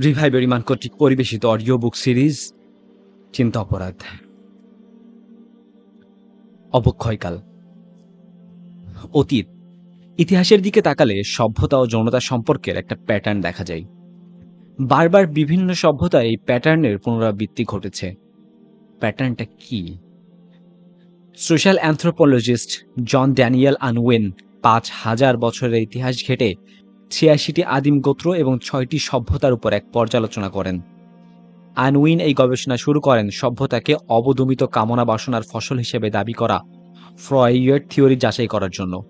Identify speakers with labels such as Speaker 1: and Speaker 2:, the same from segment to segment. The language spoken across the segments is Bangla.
Speaker 1: রিভাই বেরিমান কর্তৃক পরিবেশিত অডিও বুক সিরিজ চিন্তা অপরাধ। অবক্ষয়কাল। অতীত। ইতিহাসের দিকে তাকালে সভ্যতা ও যৌনতা সম্পর্কের একটা প্যাটার্ন দেখা যায়। বারবার বিভিন্ন সভ্যতায় এই প্যাটার্নের পুনরাবৃত্তি ঘটেছে। প্যাটার্নটা কি? Social anthropologist John Daniel Unwin পাঁচ হাজার বছরের ইতিহাস ঘেটে ছিয়াশিটি আদিম গোত্র এবং ছয়টি সভ্যতার উপর এক পর্যালোচনা করেন। আনউইন এই গবেষণা শুরু করেন সভ্যতাকে অবদমিত কামনা বাসনার ফসল হিসেবে দাবি করা ফ্রয়ের থিওরি যাচাই করার জন্য।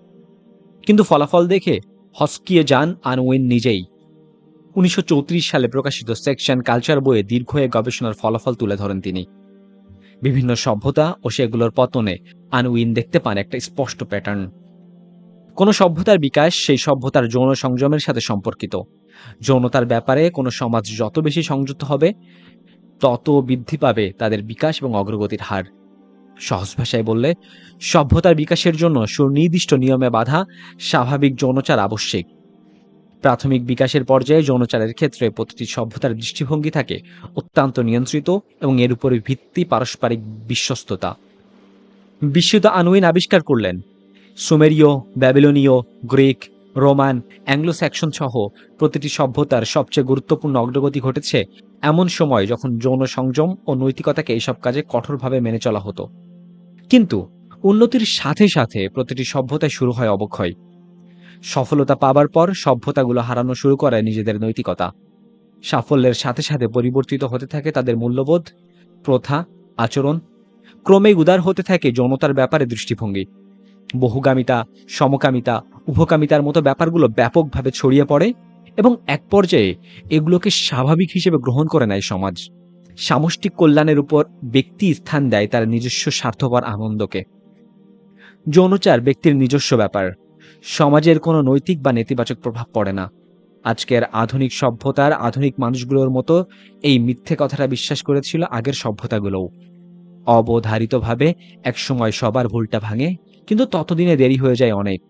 Speaker 1: কিন্তু ফলাফল দেখে হস্কিয়ে যান আনউইন নিজেই উনিশশো চৌত্রিশ সালে প্রকাশিত সেকশন কালচার বইয়ে দীর্ঘ এ গবেষণার ফলাফল তুলে ধরেন তিনি। বিভিন্ন সভ্যতা ও সেগুলোর পতনে আনউইন দেখতে পান একটা স্পষ্ট প্যাটার্ন। কোনো সভ্যতার বিকাশ সেই সভ্যতার যৌন সংযমের সাথে সম্পর্কিত। যৌনতার ব্যাপারে কোনো সমাজ যত বেশি সংযুক্ত হবে, তত বৃদ্ধি পাবে তাদের বিকাশ এবং অগ্রগতির হার। সহজ ভাষায় বললে, সভ্যতার বিকাশের জন্য সুনির্দিষ্ট নিয়মে বাধা স্বাভাবিক যৌনচার আবশ্যিক। প্রাথমিক বিকাশের পর্যায়ে যৌনচারের ক্ষেত্রে প্রতিটি সভ্যতার দৃষ্টিভঙ্গি থাকে অত্যন্ত নিয়ন্ত্রিত এবং এর উপরে ভিত্তি পারস্পরিক বিশ্বস্ততা। বিশ্বত আনুইন আবিষ্কার করলেন সুমেরীয়, ব্যাবিলনীয়, গ্রিক, রোমান অ্যাংলো স্যাকশন সহ প্রতিটি সভ্যতার সবচেয়ে গুরুত্বপূর্ণ অগ্রগতি ঘটেছে এমন সময় যখন যৌন সংযম ও নৈতিকতাকে এইসব কাজে কঠোরভাবে মেনে চলা হতো। কিন্তু উন্নতির সাথে সাথে প্রতিটি সভ্যতায় শুরু হয় অবক্ষয়। সফলতা পাবার পর সভ্যতাগুলো হারানো শুরু করে নিজেদের নৈতিকতা। সাফল্যের সাথে সাথে পরিবর্তিত হতে থাকে তাদের মূল্যবোধ, প্রথা, আচরণ। ক্রমেই উদার হতে থাকে যৌনতার ব্যাপারে দৃষ্টিভঙ্গি। বহুগামিতা, সমকামিতা, উভকামিতার মতো ব্যাপারগুলো ব্যাপকভাবে ছড়িয়ে পড়ে এবং এক পর্যায়ে এগুলোকে স্বাভাবিক হিসেবে গ্রহণ করে নেয় সমাজ। সামষ্টিক কল্যাণের উপর ব্যক্তি স্থান দেয় তার নিজস্ব স্বার্থপর আনন্দকে। যৌনচার ব্যক্তির নিজস্ব ব্যাপার। সমাজের কোনো নৈতিক বা নেতিবাচক প্রভাব পড়ে না। আজকের আধুনিক সভ্যতার আধুনিক মানুষগুলোর মতো এই মিথ্যে কথাটা বিশ্বাস করেছিল আগের সভ্যতাগুলোও। অবধারিতভাবে একসময় সবার ভুলটা ভাঙে কিন্তু ততদিনে দেরি হয়ে যায় অনেক।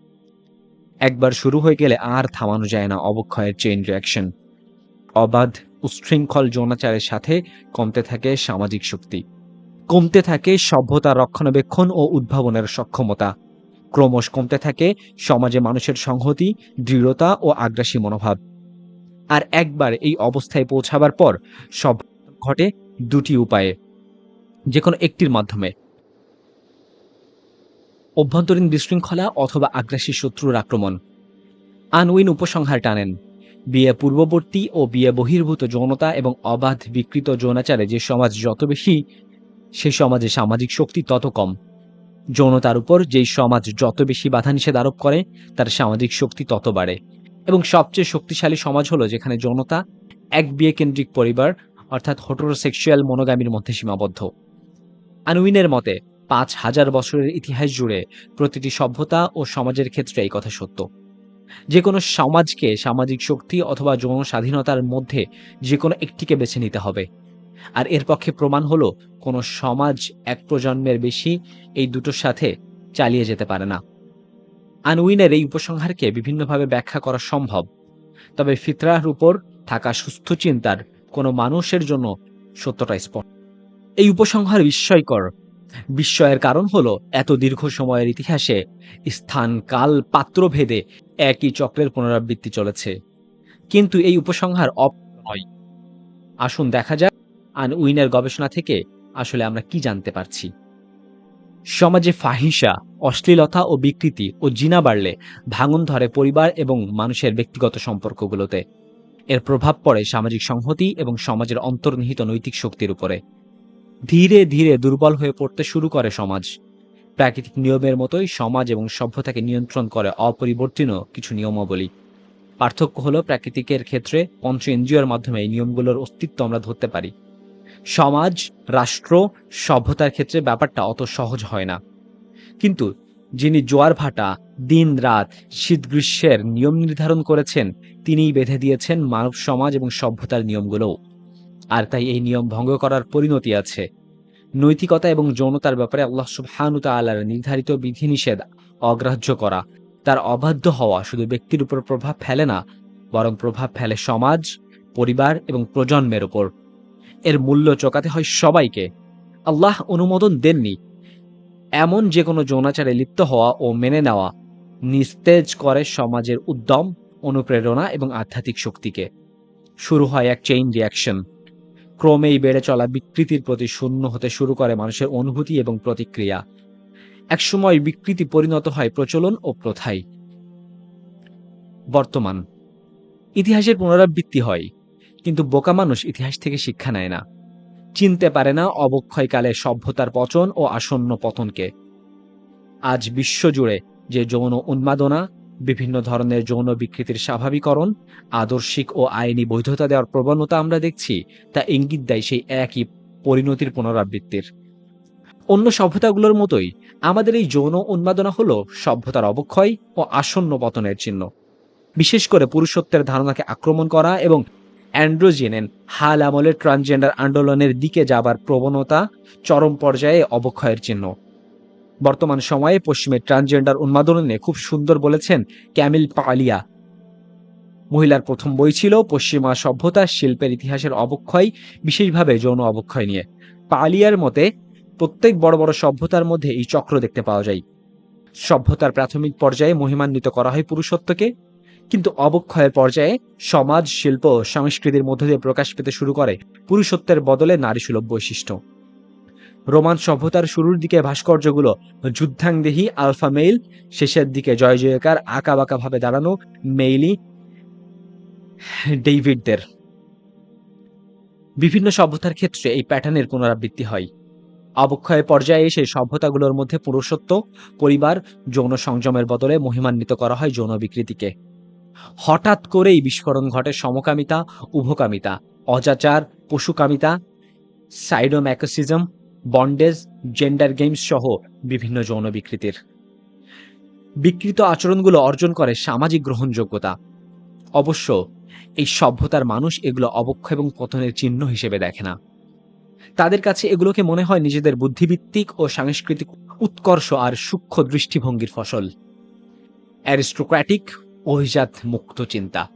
Speaker 1: একবার শুরু হয়ে গেলে আর থামানো যায় না অবক্ষয়ের চেইন রিয়াকশন অবাধ, উচ্ছৃঙ্খল যৌনাচারের সাথে কমতে থাকে সামাজিক শক্তি। কমতে থাকে সভ্যতা রক্ষণাবেক্ষণ ও উদ্ভাবনের সক্ষমতা। ক্রমশ কমতে থাকে সমাজে মানুষের সংহতি, দৃঢ়তা ও আগ্রাসী মনোভাব। আর একবার এই অবস্থায় পৌঁছাবার পর সব ঘটে দুটি উপায়ে। যে কোনো একটির মাধ্যমে। অভ্যন্তরীণ বিশৃঙ্খলা অথবা আগ্রাসী শত্রুর আক্রমণ। আনউইন উপসংহার টানেন, বিয়ে পূর্ববর্তী ও বিয়ে বহির্ভূত যৌনতা এবং অবাধ বিকৃত যৌনাচারে যে সমাজ যত বেশি, সে সমাজে সামাজিক শক্তি তত কম। যৌনতার উপর যেই সমাজ যত বেশি বাধা নিষেধ আরোপ করে, তার সামাজিক শক্তি তত বাড়ে। এবং সবচেয়ে শক্তিশালী সমাজ হলো যেখানে যৌনতা, এক বিয়ে কেন্দ্রিক পরিবার, অর্থাৎ হোটোরোসেক্সুয়াল মনোগামীর মধ্যে সীমাবদ্ধ। আনুইনের মতে পাঁচ হাজার বছরের ইতিহাস জুড়ে প্রতিটি সভ্যতা ও সমাজের ক্ষেত্রে এই কথা সত্য। যে কোনো সমাজকে সামাজিক শক্তি অথবা যৌন স্বাধীনতার মধ্যে যে কোনো একটিকে বেছে নিতে হবে। আর এর পক্ষে প্রমাণ হলো, কোনো সমাজ এক প্রজন্মের বেশি এই দুটোর সাথে চালিয়ে যেতে পারে না। আনউইনের এই উপসংহারকে বিভিন্নভাবে ব্যাখ্যা করা সম্ভব। তবে ফিতরার উপর থাকা সুস্থ চিন্তার কোনো মানুষের জন্য সত্যটা স্পষ্ট। এই উপসংহার বিস্ময়কর বিস্ময়ের কারণ হলো এত দীর্ঘ সময়ের ইতিহাসে স্থান, কাল, পাত্রভেদে একই চক্রের পুনরাবৃত্তি চলেছে। কিন্তু এই উপসংহার অপ নয়। আসুন দেখা যাক আন উইনের গবেষণা থেকে আসলে আমরা কি জানতে পারছি। সমাজে ফাহিসা, অশ্লীলতা ও বিকৃতি ও জিনা বাড়লে ভাঙন ধরে পরিবার এবং মানুষের ব্যক্তিগত সম্পর্কগুলোতে। এর প্রভাব পড়ে সামাজিক সংহতি এবং সমাজের অন্তর্নিহিত নৈতিক শক্তির উপরে। ধীরে ধীরে দুর্বল হয়ে পড়তে শুরু করে সমাজ। প্রাকৃতিক নিয়মের মতোই সমাজ এবং সভ্যতাকে নিয়ন্ত্রণ করে অপরিবর্তনীয় কিছু নিয়মাবলী। পার্থক্য হলো প্রাকৃতিকের ক্ষেত্রে পঞ্চ এনজিওর মাধ্যমে এই নিয়মগুলোর অস্তিত্ব আমরা ধরতে পারি। সমাজ, রাষ্ট্র, সভ্যতার ক্ষেত্রে ব্যাপারটা অত সহজ হয় না। কিন্তু যিনি জোয়ার ভাটা, দিন রাত শীত গ্রীষ্মের নিয়ম নির্ধারণ করেছেন, তিনিই বেঁধে দিয়েছেন মানব সমাজ এবং সভ্যতার নিয়মগুলোও। আর তাই এই নিয়ম ভঙ্গ করার পরিণতি আছে। নৈতিকতা এবং যৌনতার ব্যাপারে আল্লাহ সুবহানু তাআলার নির্ধারিত বিধিনিষেধ অগ্রাহ্য করা। তার অবাধ্য হওয়া শুধু ব্যক্তির উপর প্রভাব ফেলে না, বরং প্রভাব ফেলে সমাজ, পরিবার এবং প্রজন্মের ওপর এর মূল্য চোকাতে হয় সবাইকে। আল্লাহ অনুমোদন দেননি। এমন যে কোনো যৌনাচারে লিপ্ত হওয়া ও মেনে নেওয়া নিস্তেজ করে সমাজের উদ্যম, অনুপ্রেরণা এবং আধ্যাত্মিক শক্তিকে। শুরু হয় এক চেইন রিয়াকশন ক্রমেই বেড়ে চলা বিকৃতির প্রতি শূন্য হতে শুরু করে মানুষের অনুভূতি এবং প্রতিক্রিয়া। একসময় বিকৃতি পরিণত হয় প্রচলন ও প্রথায়। বর্তমান। ইতিহাসের পুনরাবৃত্তি হয়, কিন্তু বোকা মানুষ ইতিহাস থেকে শিক্ষা নেয় না। চিনতে পারে না অবক্ষয়কালে সভ্যতার পচন ও আসন্ন পতনকে। আজ বিশ্বজুড়ে যে যৌন উন্মাদনা বিভিন্ন ধরনের যৌন বিকৃতির স্বাভাবিকরণ, আদর্শিক ও আইনি বৈধতা দেওয়ার প্রবণতা আমরা দেখছি, তা ইঙ্গিত দেয় সেই একই পরিণতির পুনরাবৃত্তির। অন্য সভ্যতাগুলোর মতোই, আমাদের এই যৌন উন্মাদনা হল সভ্যতার অবক্ষয় ও আসন্ন পতনের চিহ্ন। বিশেষ করে পুরুষত্বের ধারণাকে আক্রমণ করা এবং অ্যান্ড্রোজেনেন হাল আমলের ট্রান্সজেন্ডার আন্দোলনের দিকে যাবার প্রবণতা চরম পর্যায়ে অবক্ষয়ের চিহ্ন। বর্তমান সময়ে পশ্চিমের ট্রান্সজেন্ডার উন্মাদন খুব সুন্দর বলেছেন ক্যামিল পালিয়া। মহিলার প্রথম বই ছিল পশ্চিমা সভ্যতা শিল্পের ইতিহাসের অবক্ষয়, বিশেষভাবে যৌন অবক্ষয় নিয়ে। পালিয়ার মতে, প্রত্যেক বড় বড় সভ্যতার মধ্যে এই চক্র দেখতে পাওয়া যায়। সভ্যতার প্রাথমিক পর্যায়ে মহিমান্বিত করা হয় পুরুষত্বকে, কিন্তু অবক্ষয়ের পর্যায়ে সমাজ, শিল্প সংস্কৃতির মধ্য দিয়ে প্রকাশ পেতে শুরু করে পুরুষত্বের বদলে নারী সুলভ বৈশিষ্ট্য। রোমান সভ্যতার শুরুর দিকে ভাস্কর্যগুলো যুদ্ধাংদেহী আলফা মেইল, শেষের দিকে জয় জয়কার আঁকা বাঁকা ভাবে দাঁড়ানো মেইলি ডেভিডদের বিভিন্ন সভ্যতার ক্ষেত্রে এই প্যাটার্নের পুনরাবৃত্তি হয়। অবক্ষয় পর্যায়ে এসে সভ্যতাগুলোর মধ্যে পুরুষত্ব, পরিবার, যৌন সংযমের বদলে মহিমান্বিত করা হয় যৌন বিকৃতিকে। হঠাৎ করেই বিস্ফোরণ ঘটে সমকামিতা, উভকামিতা, অজাচার, পশুকামিতা, সাইডোম্যাকোসিজম বন্ডেজ, জেন্ডার গেমস সহ বিভিন্ন যৌন বিকৃতির। বিকৃত আচরণগুলো অর্জন করে সামাজিক গ্রহণযোগ্যতা। অবশ্য, এই সভ্যতার মানুষ এগুলো অবক্ষয় এবং পতনের চিহ্ন হিসেবে দেখে না। তাদের কাছে এগুলোকে মনে হয় নিজেদের বুদ্ধিভিত্তিক ও সাংস্কৃতিক উৎকর্ষ আর সূক্ষ্ম দৃষ্টিভঙ্গির ফসল। অ্যারিস্টোক্র্যাটিক, অভিজাত মুক্ত চিন্তা।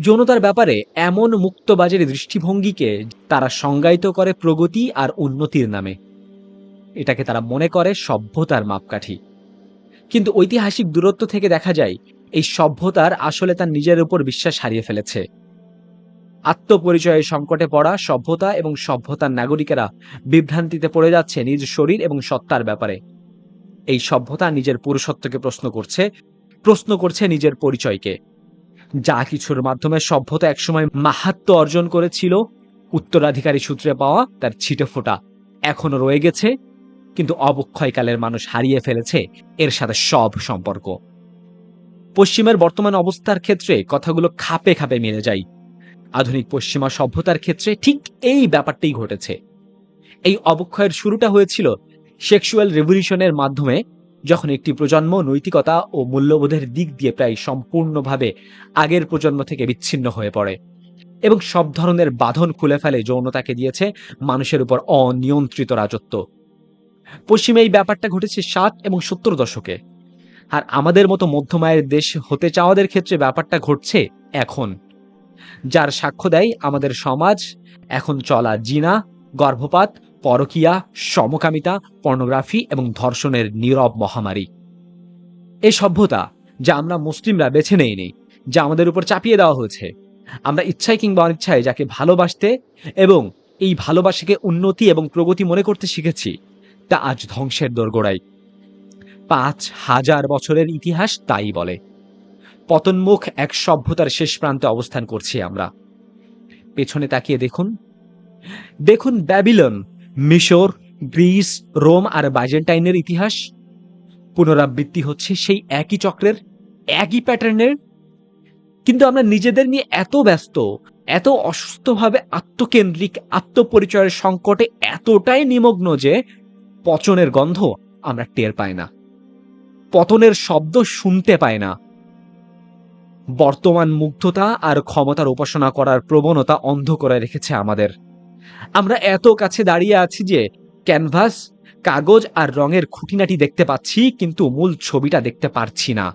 Speaker 1: যৌনতার ব্যাপারে এমন মুক্তবাজারি দৃষ্টিভঙ্গিকে তারা সংজ্ঞায়িত করে প্রগতি আর উন্নতির নামে। এটাকে তারা মনে করে সভ্যতার মাপকাঠি। কিন্তু ঐতিহাসিক দূরত্ব থেকে দেখা যায়, এই সভ্যতার আসলে তার নিজের উপর বিশ্বাস হারিয়ে ফেলেছে। আত্মপরিচয়ের সংকটে পড়া সভ্যতা এবং সভ্যতার নাগরিকেরা বিভ্রান্তিতে পড়ে যাচ্ছে নিজ শরীর এবং সত্তার ব্যাপারে। এই সভ্যতা নিজের পুরুষত্বকে প্রশ্ন করছে প্রশ্ন করছে নিজের পরিচয়কে। যা কিছুর মাধ্যমে সভ্যতা একসময় মাহাত্ম অর্জন করেছিল, উত্তরাধিকারী সূত্রে পাওয়া তার ছিটে ফোটা এখনও রয়ে গেছে, কিন্তু অবক্ষয়কালের মানুষ হারিয়ে ফেলেছে এর সাথে সব সম্পর্ক। পশ্চিমের বর্তমান অবস্থার ক্ষেত্রে কথাগুলো খাপে খাপে মিলে যায়। আধুনিক পশ্চিমা সভ্যতার ক্ষেত্রে ঠিক এই ব্যাপারটাই ঘটেছে। এই অবক্ষয়ের শুরুটা হয়েছিল সেক্সুয়াল রেভলিউশনের মাধ্যমে যখন একটি প্রজন্ম নৈতিকতা ও মূল্যবোধের দিক দিয়ে প্রায় সম্পূর্ণভাবে আগের প্রজন্ম থেকে বিচ্ছিন্ন হয়ে পড়ে এবং সব ধরনের বাঁধন খুলে ফেলে যৌনতাকে দিয়েছে মানুষের উপর অনিয়ন্ত্রিত রাজত্ব। পশ্চিমে এই ব্যাপারটা ঘটেছে ষাট এবং সত্তর দশকে। আর আমাদের মতো মধ্যমায়ের দেশ হতে চাওয়াদের ক্ষেত্রে ব্যাপারটা ঘটছে এখন। যার সাক্ষ্য দেয় আমাদের সমাজ, এখন চলা জিনা, গর্ভপাত পরকিয়া, সমকামিতা, পর্নোগ্রাফি এবং ধর্ষণের নীরব মহামারী। এই সভ্যতা যা আমরা মুসলিমরা বেছে নেইনি, যা আমাদের উপর চাপিয়ে দেওয়া হয়েছে, আমরা ইচ্ছায় কিংবা অনিচ্ছায় যাকে ভালোবাসতে এবং এই ভালোবাসাকে উন্নতি এবং প্রগতি মনে করতে শিখেছি, তা আজ ধ্বংসের দোরগোড়ায়। পাঁচ হাজার বছরের ইতিহাস তাই বলে। পতনমুখ এক সভ্যতার শেষ প্রান্তে অবস্থান করছি আমরা। পেছনে তাকিয়ে দেখুন দেখুন ব্যাবিলন মিশর, গ্রিস, রোম আর বাইজেন্টাইনের ইতিহাস পুনরাবৃত্তি হচ্ছে সেই একই চক্রের, একই প্যাটার্নের। কিন্তু আমরা নিজেদের নিয়ে এত ব্যস্ত, এত অসুস্থভাবে আত্মকেন্দ্রিক, আত্মপরিচয়ের সংকটে এতটাই নিমগ্ন যে পচনের গন্ধ আমরা টের পাই না, পতনের শব্দ শুনতে পায় না। বর্তমান মুগ্ধতা আর ক্ষমতার উপাসনা করার প্রবণতা অন্ধ করে রেখেছে আমাদের। আমরা এত কাছে দাঁড়িয়ে আছি যে ক্যানভাস, কাগজ আর রঙের খুঁটিনাটি দেখতে পাচ্ছি, কিন্তু মূল ছবিটা দেখতে পারছি না।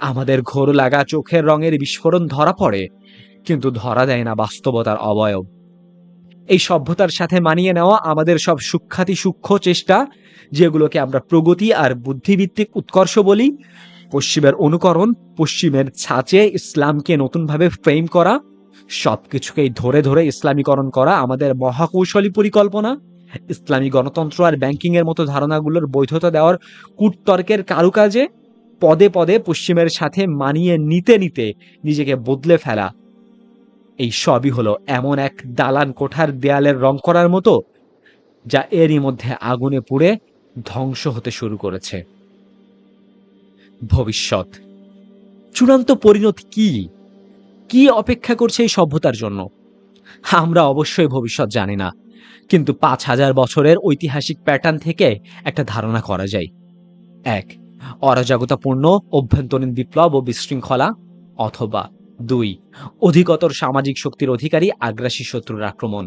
Speaker 1: আমাদের ঘোর লাগা চোখের রঙের বিস্ফোরণ ধরা পড়ে, কিন্তু ধরা দেয় না বাস্তবতার অবয়ব। এই সভ্যতার সাথে মানিয়ে নেওয়া আমাদের সব সুখ্যাতি সূক্ষ্ম চেষ্টা, যেগুলোকে আমরা প্রগতি আর বুদ্ধিভিত্তিক উৎকর্ষ বলি, পশ্চিমের অনুকরণ, পশ্চিমের ছাঁচে ইসলামকে নতুনভাবে ফ্রেম করা সবকিছুকেই ধরে ধরে ইসলামীকরণ করা আমাদের মহাকৌশলী পরিকল্পনা। ইসলামী গণতন্ত্র আর ব্যাংকিং এর মতো ধারণাগুলোর বৈধতা দেওয়ার কূটতর্কের কারুকাজে পদে পদে পশ্চিমের সাথে মানিয়ে নিতে নিতে নিজেকে বদলে ফেলা। এই সবই হলো এমন এক দালান কোঠার দেয়ালের রং করার মতো, যা এরই মধ্যে আগুনে পুড়ে ধ্বংস হতে শুরু করেছে। ভবিষ্যৎ। চূড়ান্ত পরিণতি কি? কি অপেক্ষা করছে এই সভ্যতার জন্য? আমরা অবশ্যই ভবিষ্যৎ জানি না, কিন্তু পাঁচ হাজার বছরের ঐতিহাসিক প্যাটার্ন থেকে একটা ধারণা করা যায়। এক, অরাজকতাপূর্ণ, অভ্যন্তরীণ বিপ্লব ও বিশৃঙ্খলা। অথবা দুই, অধিকতর সামাজিক শক্তির অধিকারী আগ্রাসী শত্রুর আক্রমণ।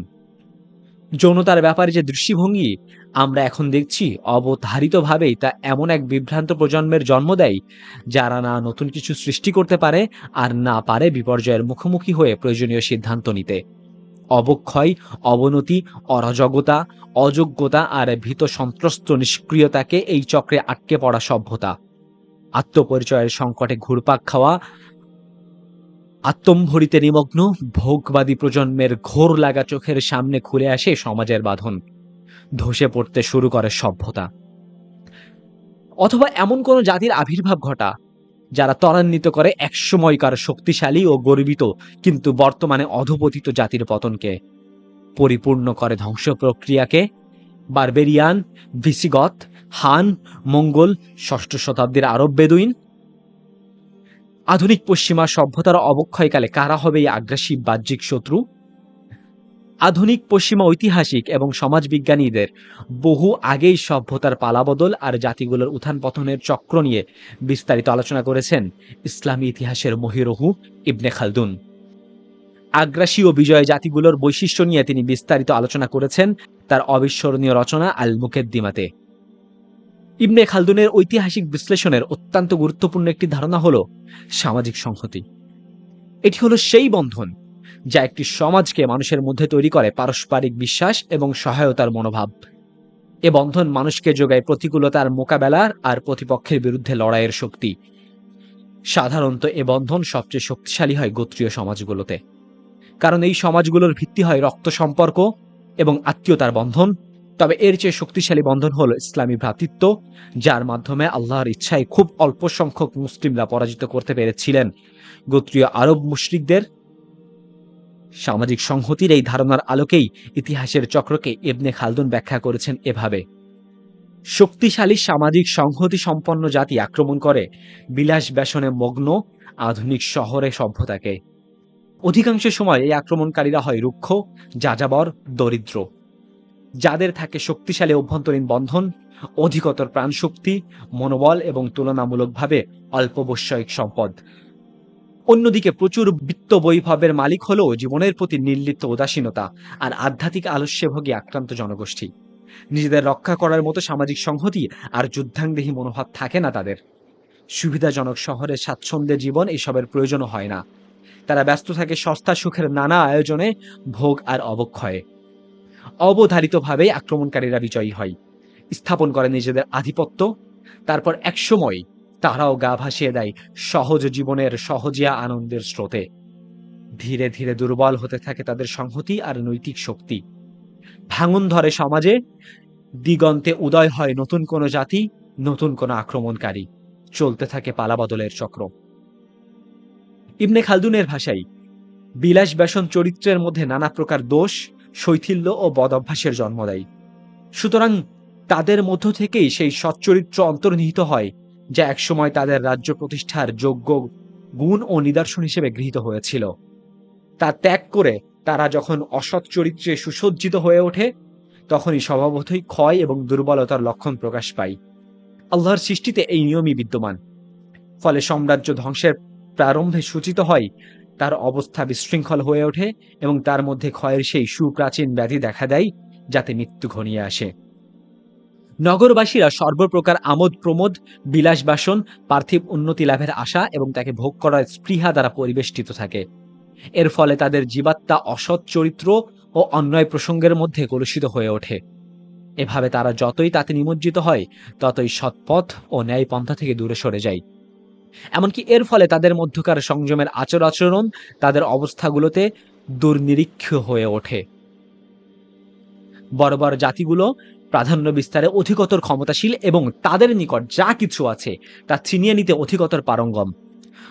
Speaker 1: যৌনতার ব্যাপারে যে দৃষ্টিভঙ্গি, আমরা এখন দেখছি অবধারিতভাবেই তা এমন এক বিভ্রান্ত প্রজন্মের জন্ম দেয়, যারা না নতুন কিছু সৃষ্টি করতে পারে আর না পারে বিপর্যয়ের মুখোমুখি হয়ে প্রয়োজনীয় সিদ্ধান্ত নিতে। অবক্ষয়, অবনতি, অরাজকতা, অযোগ্যতা আর ভীত সন্ত্রস্ত নিষ্ক্রিয়তাকে এই চক্রে আটকে পড়া সভ্যতা। আত্মপরিচয়ের সংকটে ঘুরপাক খাওয়া আত্মম্ভরিতে নিমগ্ন, ভোগবাদী প্রজন্মের ঘোর লাগা চোখের সামনে খুলে আসে সমাজের বাঁধন। ধসে পড়তে শুরু করে সভ্যতা। অথবা এমন কোন জাতির আবির্ভাব ঘটা, যারা ত্বরান্বিত করে একসময়কার শক্তিশালী ও গর্বিত, কিন্তু বর্তমানে অধপতিত জাতির পতনকে পরিপূর্ণ করে ধ্বংস প্রক্রিয়াকে বারবেরিয়ান, ভিসিগত, হান, মঙ্গল, ষষ্ঠ শতাব্দীর আরব বেদুইন আধুনিক পশ্চিমা সভ্যতার অবক্ষয়কালে কারা হবে এই আগ্রাসী বাহ্যিক শত্রু? আধুনিক পশ্চিমা ঐতিহাসিক এবং সমাজবিজ্ঞানীদের বহু আগেই সভ্যতার পালাবদল আর জাতিগুলোর উত্থান পতনের চক্র নিয়ে বিস্তারিত আলোচনা করেছেন ইসলামী ইতিহাসের মহিরহু ইবনে খালদুন। আগ্রাসী ও বিজয় জাতিগুলোর বৈশিষ্ট্য নিয়ে তিনি বিস্তারিত আলোচনা করেছেন তার অবিস্মরণীয় রচনা আল মুকেদ্দিমাতে ইবনে খালদুনের ঐতিহাসিক বিশ্লেষণের অত্যন্ত গুরুত্বপূর্ণ একটি ধারণা হল সামাজিক সংহতি। এটি হলো সেই বন্ধন যা একটি সমাজকে মানুষের মধ্যে তৈরি করে পারস্পরিক বিশ্বাস এবং সহায়তার মনোভাব। এ বন্ধন মানুষকে যোগায় প্রতিকূলতার মোকাবেলার আর প্রতিপক্ষের বিরুদ্ধে লড়াইয়ের শক্তি। সাধারণত এ বন্ধন সবচেয়ে শক্তিশালী হয় গোত্রীয় সমাজগুলোতে। কারণ এই সমাজগুলোর ভিত্তি হয় রক্ত সম্পর্ক এবং আত্মীয়তার বন্ধন তবে এর চেয়ে শক্তিশালী বন্ধন হল ইসলামী ভ্রাতৃত্ব, যার মাধ্যমে আল্লাহর ইচ্ছায় খুব অল্প সংখ্যক মুসলিমরা পরাজিত করতে পেরেছিলেন। গোত্রীয় আরব মুশরিকদের সামাজিক সংহতির এই ধারণার আলোকেই ইতিহাসের চক্রকে ইবনে খালদুন ব্যাখ্যা করেছেন এভাবে। শক্তিশালী সামাজিক সংহতি সম্পন্ন জাতি আক্রমণ করে বিলাস ব্যসনে মগ্ন আধুনিক শহরে সভ্যতাকে। অধিকাংশ সময় এই আক্রমণকারীরা হয় রুক্ষ, যাযাবর, দরিদ্র। যাদের থাকে শক্তিশালী অভ্যন্তরীণ বন্ধন, অধিকতর প্রাণশক্তি, মনোবল এবং তুলনামূলকভাবে অল্প বৈষয়িক সম্পদ। অন্যদিকে প্রচুর বিত্ত বৈভবের মালিক হলেও জীবনের প্রতি নির্লিপ্ত উদাসীনতা আর আধ্যাত্মিক আলস্যে ভোগী আক্রান্ত জনগোষ্ঠী। নিজেদের রক্ষা করার মতো সামাজিক সংহতি আর যুদ্ধাংদেহী মনোভাব থাকে না তাদের। সুবিধাজনক শহরে স্বাচ্ছন্দ্যের জীবন এসবের প্রয়োজনও হয় না। তারা ব্যস্ত থাকে সস্তা সুখের নানা আয়োজনে ভোগ আর অবক্ষয়ে। অবধারিতভাবেই আক্রমণকারীরা বিজয়ী হয়। স্থাপন করে নিজেদের আধিপত্য, তারপর একসময় তারাও গা ভাসিয়ে দেয় সহজ জীবনের সহজিয়া আনন্দের স্রোতে। ধীরে ধীরে দুর্বল হতে থাকে তাদের সংহতি আর নৈতিক শক্তি। ভাঙন ধরে সমাজে, দিগন্তে উদয় হয় নতুন কোনো জাতি, নতুন কোনো আক্রমণকারী। চলতে থাকে পালাবদলের চক্র। ইবনে খালদুনের ভাষায় বিলাস ব্যসন চরিত্রের মধ্যে নানা প্রকার দোষ শৈথিল্য ও বদভ্যাসের জন্ম দেয়। সুতরাং তাদের মধ্য থেকেই সেই সচ্চরিত্র অন্তর্নিহিত হয়, যা একসময় তাদের রাজ্য প্রতিষ্ঠার যোগ্য গুণ ও নিদর্শন হিসেবে গৃহীত হয়েছিল। তা ত্যাগ করে তারা যখন অসৎ চরিত্রে সুসজ্জিত হয়ে ওঠে, তখনই স্বভাবতই ক্ষয় এবং দুর্বলতার লক্ষণ প্রকাশ পায়। আল্লাহর সৃষ্টিতে এই নিয়মই বিদ্যমান। ফলে সাম্রাজ্য ধ্বংসের প্রারম্ভে সূচিত হয় তার অবস্থা বিশৃঙ্খল হয়ে ওঠে এবং তার মধ্যে ক্ষয়ের সেই সুপ্রাচীন ব্যাধি দেখা দেয়, যাতে মৃত্যু ঘনিয়ে আসে। নগরবাসীরা সর্বপ্রকার আমোদ প্রমোদ, বিলাস বাসন, পার্থিব উন্নতি লাভের আশা এবং তাকে ভোগ করার স্পৃহা দ্বারা পরিবেষ্টিত থাকে। এর ফলে তাদের জীবাত্মা অসৎ চরিত্র ও অন্যায় প্রসঙ্গের মধ্যে কলুষিত হয়ে ওঠে। এভাবে তারা যতই তাতে নিমজ্জিত হয়, ততই সৎপথ ও ন্যায় পন্থা থেকে দূরে সরে যায়। এমনকি এর ফলে তাদের মধ্যকার সংযমের আচর আচরণ, তাদের অবস্থাগুলোতে দুর্নিরীক্ষ হয়ে ওঠে। বড় বড় জাতিগুলো প্রাধান্য বিস্তারে অধিকতর ক্ষমতাশীল এবং তাদের নিকট যা কিছু আছে, তা ছিনিয়ে নিতে অধিকতর পারঙ্গম।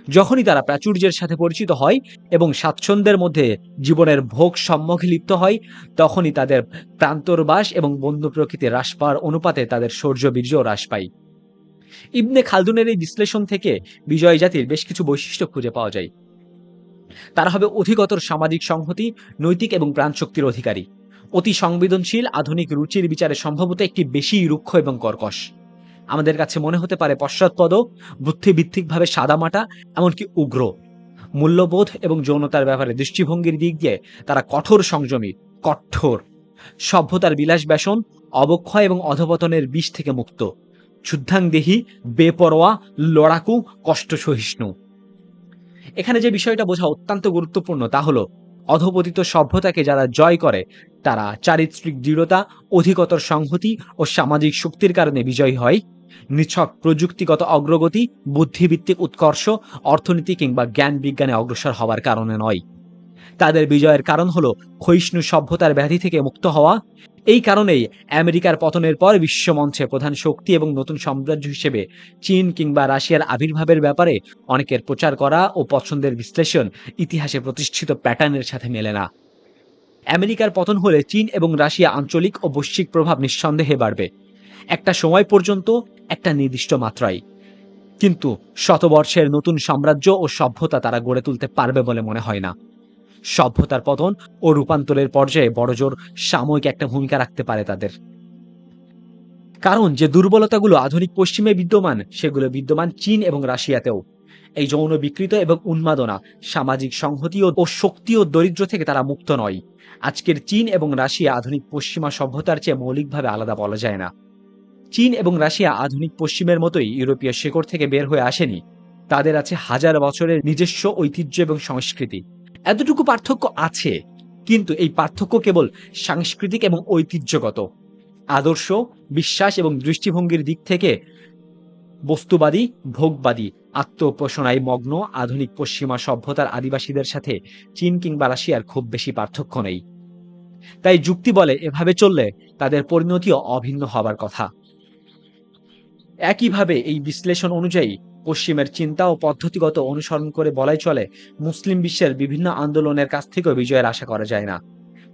Speaker 1: যখনই তারা প্রাচুর্যের সাথে পরিচিত হয় এবং স্বাচ্ছন্দ্যের মধ্যে জীবনের ভোগ সম্মুখে লিপ্ত হয়, তখনই তাদের প্রান্তরবাস এবং বন্ধু প্রকৃতি হ্রাস পাওয়ার অনুপাতে তাদের শৌর্য বীর্য হ্রাস পায়। ইবনে খালদুনের এই বিশ্লেষণ থেকে বিজয় জাতির বেশ কিছু বৈশিষ্ট্য খুঁজে পাওয়া যায়। তারা হবে অধিকতর সামাজিক সংহতি, নৈতিক এবং প্রাণশক্তির অধিকারী। অতি সংবেদনশীল, আধুনিক রুচির বিচারে সম্ভবত একটি বেশি রুক্ষ এবং কর্কশ। আমাদের কাছে মনে হতে পারে পশ্চাৎপদ বুদ্ধিভিত্তিকভাবে সাদামাটা, এমনকি উগ্র। মূল্যবোধ এবং যৌনতার ব্যাপারে দৃষ্টিভঙ্গির দিক দিয়ে তারা কঠোর সংযমী, কঠোর। সভ্যতার বিলাস ব্যাসন অবক্ষয় এবং অধপতনের বিষ থেকে মুক্ত। যুদ্ধাংদেহী বেপরোয়া, লড়াকু কষ্ট সহিষ্ণু এখানে যে বিষয়টা বোঝা অত্যন্ত গুরুত্বপূর্ণ তা হলো, অধপতিত সভ্যতাকে যারা জয় করে, তারা চারিত্রিক দৃঢ়তা, অধিকতর সংহতি ও সামাজিক শক্তির কারণে বিজয়ী হয়, নিছক প্রযুক্তিগত অগ্রগতি, বুদ্ধিভিত্তিক উৎকর্ষ, অর্থনীতি কিংবা জ্ঞান বিজ্ঞানে অগ্রসর হওয়ার কারণে নয়। তাদের বিজয়ের কারণ হলো ক্ষয়িষ্ণু সভ্যতার ব্যাধি থেকে মুক্ত হওয়া। এই কারণেই আমেরিকার পতনের পর বিশ্বমঞ্চে প্রধান শক্তি এবং নতুন সাম্রাজ্য হিসেবে চীন কিংবা রাশিয়ার আবির্ভাবের ব্যাপারে অনেকের প্রচার করা ও পছন্দের বিশ্লেষণ ইতিহাসে প্রতিষ্ঠিত প্যাটার্নের সাথে মেলে না। আমেরিকার পতন হলে চীন এবং রাশিয়া আঞ্চলিক ও বৈশ্বিক প্রভাব নিঃসন্দেহে বাড়বে। একটা সময় পর্যন্ত একটা নির্দিষ্ট মাত্রায়। কিন্তু শতবর্ষের নতুন সাম্রাজ্য ও সভ্যতা তারা গড়ে তুলতে পারবে বলে মনে হয় না। সভ্যতার পতন ও রূপান্তরের পর্যায়ে বড়জোর সাময়িক একটা ভূমিকা রাখতে পারে তাদের। কারণ যে দুর্বলতাগুলো আধুনিক পশ্চিমে বিদ্যমান, সেগুলো বিদ্যমান চীন এবং রাশিয়াতেও। এই যৌন বিকৃত এবং উন্মাদনা, সামাজিক সংহতি ও শক্তি ও দরিদ্র থেকে তারা মুক্ত নয়। আজকের চীন এবং রাশিয়া আধুনিক পশ্চিমা সভ্যতার চেয়ে মৌলিকভাবে আলাদা বলা যায় না। চীন এবং রাশিয়া আধুনিক পশ্চিমের মতোই ইউরোপীয় শেকড় থেকে বের হয়ে আসেনি। তাদের আছে হাজার বছরের নিজস্ব ঐতিহ্য এবং সংস্কৃতি। এতটুকু পার্থক্য আছে, কিন্তু এই পার্থক্য কেবল সাংস্কৃতিক এবং ঐতিহ্যগত। আদর্শ, বিশ্বাস এবং দৃষ্টিভঙ্গির দিক থেকে বস্তুবাদী, ভোগবাদী আত্মোপোষণায় মগ্ন, আধুনিক পশ্চিমা সভ্যতার আদিবাসীদের সাথে চীন কিংবা রাশিয়ার খুব বেশি পার্থক্য নেই। তাই যুক্তি বলে এভাবে চললে তাদের পরিণতিও অভিন্ন হবার কথা। একইভাবে এই বিশ্লেষণ অনুযায়ী পশ্চিমের চিন্তা ও পদ্ধতিগত অনুসরণ করে বলাই চলে, মুসলিম বিশ্বের বিভিন্ন আন্দোলনের কাছ থেকেও বিজয়ের আশা করা যায় না।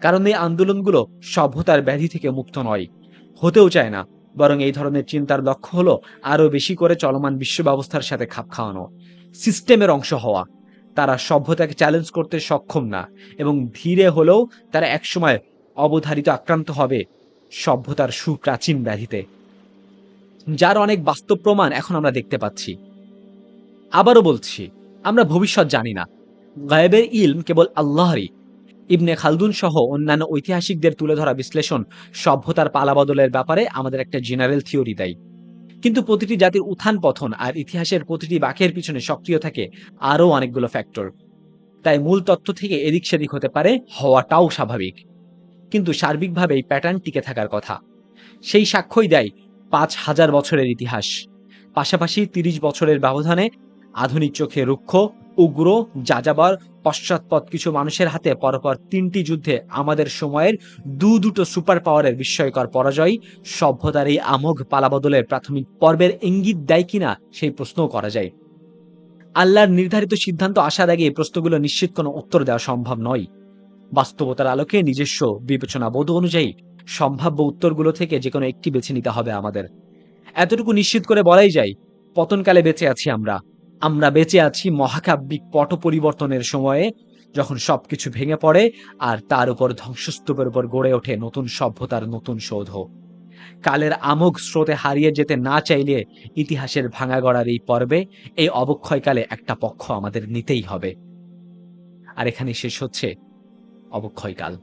Speaker 1: কারণ এই আন্দোলনগুলো সভ্যতার ব্যাধি থেকে মুক্ত নয়। হতেও চায় না, বরং এই ধরনের চিন্তার লক্ষ্য হলো আরও বেশি করে চলমান বিশ্ব ব্যবস্থার সাথে খাপ খাওয়ানো, সিস্টেমের অংশ হওয়া। তারা সভ্যতাকে চ্যালেঞ্জ করতে সক্ষম না এবং ধীরে হলেও তারা একসময় অবধারিত আক্রান্ত হবে সভ্যতার সুপ্রাচীন ব্যাধিতে। যার অনেক বাস্তব প্রমাণ এখন আমরা দেখতে পাচ্ছি। আবারও বলছি, আমরা ভবিষ্যৎ জানি না। গায়েবের ইলম কেবল আল্লাহরই। ইবনে খালদুন সহ অন্যান্য ঐতিহাসিকদের তুলে ধরা বিশ্লেষণ সভ্যতার পালাবদলের ব্যাপারে আমাদের একটা জেনারেল থিওরি দেয়। কিন্তু প্রতিটি জাতির উত্থান পথন আর ইতিহাসের প্রতিটি বাঁকের পিছনে সক্রিয় থাকে আরও অনেকগুলো ফ্যাক্টর তাই মূল তত্ত্ব থেকে এদিক সেদিক হতে পারে হওয়াটাও স্বাভাবিক। কিন্তু সার্বিকভাবে এই প্যাটার্ন টিকে থাকার কথা। সেই সাক্ষ্যই দেয় পাঁচ হাজার বছরের ইতিহাস। পাশাপাশি তিরিশ বছরের ব্যবধানে আধুনিক চোখে রুক্ষ, উগ্র, যাযাবর, পশ্চাৎপদ কিছু মানুষের হাতে পরপর তিনটি যুদ্ধে আমাদের সময়ের দু দুটো সুপার পাওয়ারের বিস্ময়কর পরাজয়, সভ্যতার এই আমোঘ পালাবদলের প্রাথমিক পর্বের ইঙ্গিত দেয় কিনা সেই প্রশ্নও করা যায়। আল্লাহর নির্ধারিত সিদ্ধান্ত আসার আগে এই প্রশ্নগুলো নিশ্চিত কোনো উত্তর দেওয়া সম্ভব নয়। বাস্তবতার আলোকে নিজস্ব বিবেচনা বোধ অনুযায়ী সম্ভাব্য উত্তরগুলো থেকে যে কোনো একটি বেছে নিতে হবে আমাদের। এতটুকু নিশ্চিত করে বলাই যায়, পতনকালে বেঁচে আছি আমরা। আমরা বেঁচে আছি মহাকাব্যিক পট পরিবর্তনের সময়ে, যখন সবকিছু ভেঙে পড়ে আর তার উপর ধ্বংসস্তূপের উপর গড়ে ওঠে নতুন সভ্যতার নতুন সৌধ। কালের আমোঘ স্রোতে হারিয়ে যেতে না চাইলে ইতিহাসের ভাঙা গড়ার এই পর্বে এই অবক্ষয়কালে একটা পক্ষ আমাদের নিতেই হবে। আর এখানে শেষ হচ্ছে অবক্ষয়কাল।